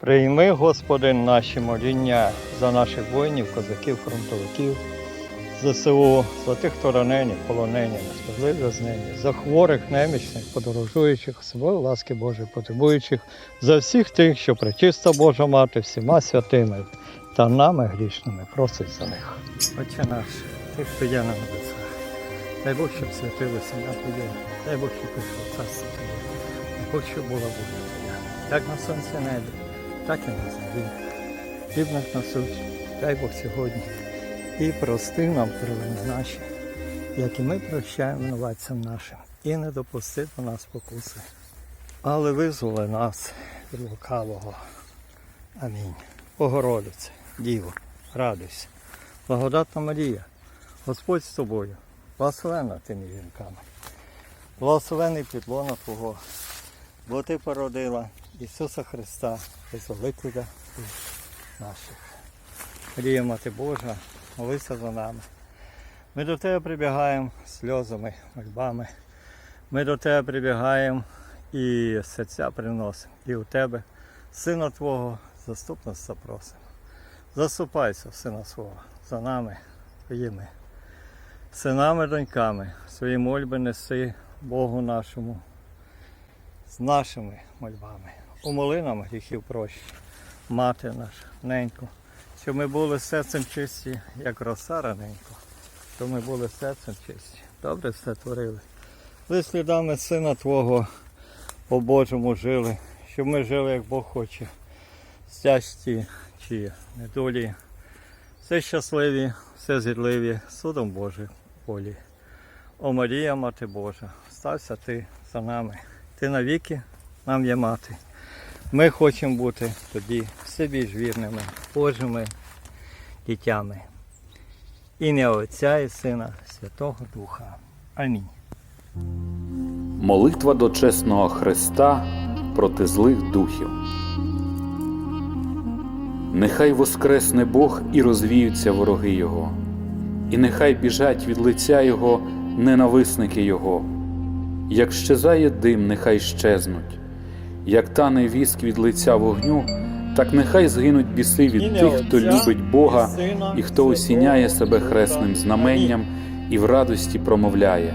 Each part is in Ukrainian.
Прийми, Господи, наші моління за наших воїнів, козаків, фронтовиків, ЗСУ, за тих, хто ранені, полонені, в'язнені, за хворих, немічних, подорожуючих, особливо ласки Божої потребуючих, за всіх тих, що пречиста Божа мати, всіма святими та нами грішними, просить за них. Отче наш, ти, хто є на небесах, дай Бог, щоб святилося ім'я Твоє, дай Бог, щоб прийшло царство Твоє, Бог, щоб була воля Твоя, як на сонці небі, так і на землі. Хліб наш насущний, дай Бог сьогодні. І прости нам провини наші, як і ми прощаємо винуватцям нашим, і не допусти до нас покуси. Але визволи нас від лукавого. Амінь. Богородице, Діво, радуйся, благодатна Марія, Господь з тобою, благословена ти між жінками, благословений підлона Твого, бо Ти породила Ісуса Христа, Визволителя наших. Марія Мати Божа, молися за нами. Ми до Тебе прибігаємо сльозами, мольбами. Ми до Тебе прибігаємо і серця приносимо. І у Тебе, Сина Твого, заступництва просимо. Заступайся, Сина свого, за нами, Твоїми синами, доньками, свої мольби неси Богу нашому з нашими мольбами. Умоли нам гріхів прощі, мати наша, неньку, щоб ми були серцем чисті, як роса раненько, щоб ми були серцем чисті. Добре все творили. Ви слідами Сина Твого по Божому жили, щоб ми жили, як Бог хоче, щасті чи недолі. Все щасливі, все згідливі, судом Божим волі. О Марія, Мати Божа, стався ти за нами. Ти навіки нам є мати. Ми хочемо бути тоді все більш вірними, Божими дітями. Ім'я Отця і Сина, Святого Духа. Амінь. Молитва до чесного Христа проти злих духів. Нехай воскресне Бог і розвіються вороги Його, і нехай біжать від лиця Його ненависники Його. Як щезає дим, нехай щезнуть, як тане віск від лиця вогню, так нехай згинуть біси від тих, хто любить Бога і хто осіняє себе хресним знаменням і в радості промовляє.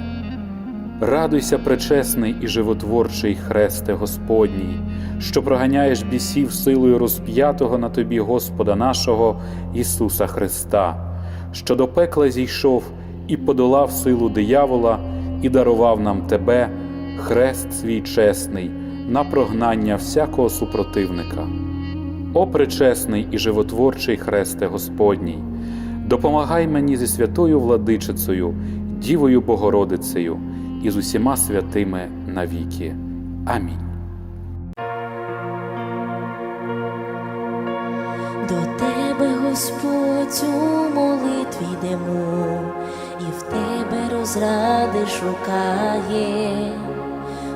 Радуйся, пречесний і животворчий хресте Господній, що проганяєш бісів силою розп'ятого на тобі Господа нашого Ісуса Христа, що до пекла зійшов і подолав силу диявола, і дарував нам тебе, хрест свій чесний, на прогнання всякого супротивника. О пречесний і животворчий хресте Господній, допомагай мені зі святою владичицею, Дівою Богородицею і з усіма святими навіки. Амінь. До тебе, Господь, у молитві йдемо, і в тебе розради шукає,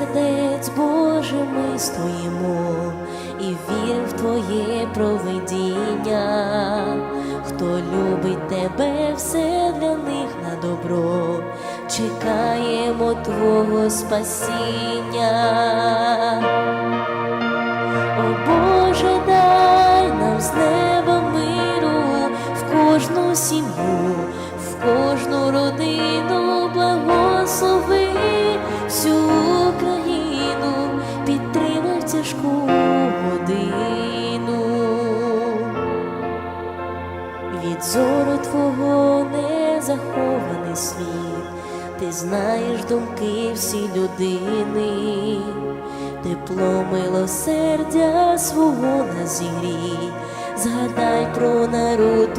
Сердець Боже ми стоїмо і віримо в Твоє провидіння. Хто любить тебе, все для них на добро, чекаємо Твого спасіння. Тяжку годину. Від зору Твого не захований світ, ти знаєш думки всі людини, тепло милосердя свого на зігрій, згадай про народ